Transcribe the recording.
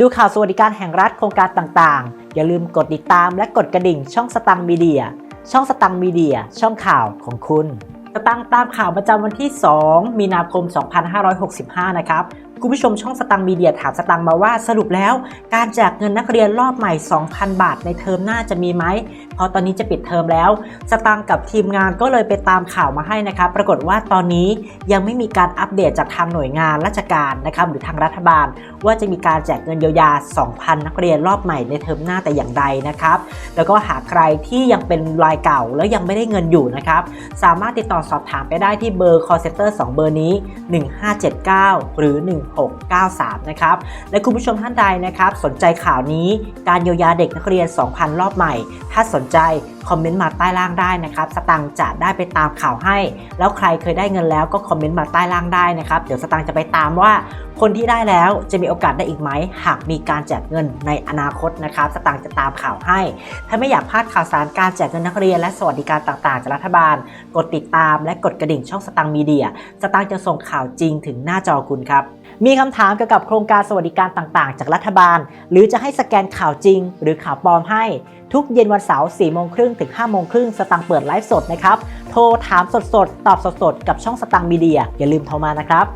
ดูข่าวสวัสดิการแห่งรัฐโครงการต่างๆ อย่าลืมกดติดตามและกดกระดิ่งช่องสตังมีเดีย ช่องสตังมีเดีย ช่องข่าวของคุณสตังตามข่าวประจำวันที่ 2 มีนาคม 2565 นะครับคุณผู้ชมช่องสตังมีเดียถามสตังค์มาว่าสรุปแล้ว การแจกเงินนักเรียนรอบใหม่ 2,000 บาทในเทอมหน้าจะมีไหม เพราะตอนนี้จะปิดเทอมแล้ว สตังค์กับทีมงานก็เลยไปตามข่าวมาให้นะครับปรากฏว่าตอนนี้ยังไม่มีการอัปเดตจากทางหน่วยงานราชการนะครับหรือทางรัฐบาล ว่าจะมีการแจกเงินเยียวยา 2,000 นักเรียนรอบใหม่ในเทอมหน้าแต่อย่างใดนะครับแล้วก็หากใครที่ยังเป็นรายเก่าแล้วยังไม่ได้เงินอยู่นะครับสามารถติดต่อสอบถามไปได้ที่เบอร์ call center 2 เบอร์นี้ 1579 หรือ 1 1693 นะครับ และคุณผู้ชมท่านใดนะครับ สนใจข่าวนี้การเยียวยาเด็กนักเรียน 2,000 รอบใหม่ ถ้าสนใจคอมเมนต์มาใต้ล่างได้นะครับ สตังค์จะได้ไปตามข่าวให้ แล้วใครเคยได้เงินแล้วก็คอมเมนต์มาใต้ล่างได้นะครับ เดี๋ยวสตังค์จะไปตามว่า คนที่ได้แล้วจะมีโอกาสได้อีกไหม หากมีการแจกเงินในอนาคตนะครับ สตังค์จะตามข่าวให้ ถ้าไม่อยากพลาดข่าวสารการแจกเงินนักเรียนและสวัสดิการต่างๆจากรัฐบาล กดติดตามและกดกระดิ่งช่องสตังค์มีเดีย สตังค์จะส่งข่าวจริงถึงหน้าจอคุณครับ มีคำถามเกี่ยวกับโครงการสวัสดิการต่างๆ จากรัฐบาล หรือจะให้สแกนข่าวจริง หรือข่าวปลอมให้ ทุกเย็นวันเสาร์4โมงครึ่งถึง5โมงครึ่งสตังค์เปิดไลฟ์สดนะครับ โทรถามสดๆ ตอบสดๆ กับช่องสตังค์มีเดีย อย่าลืมโทรมานะครับ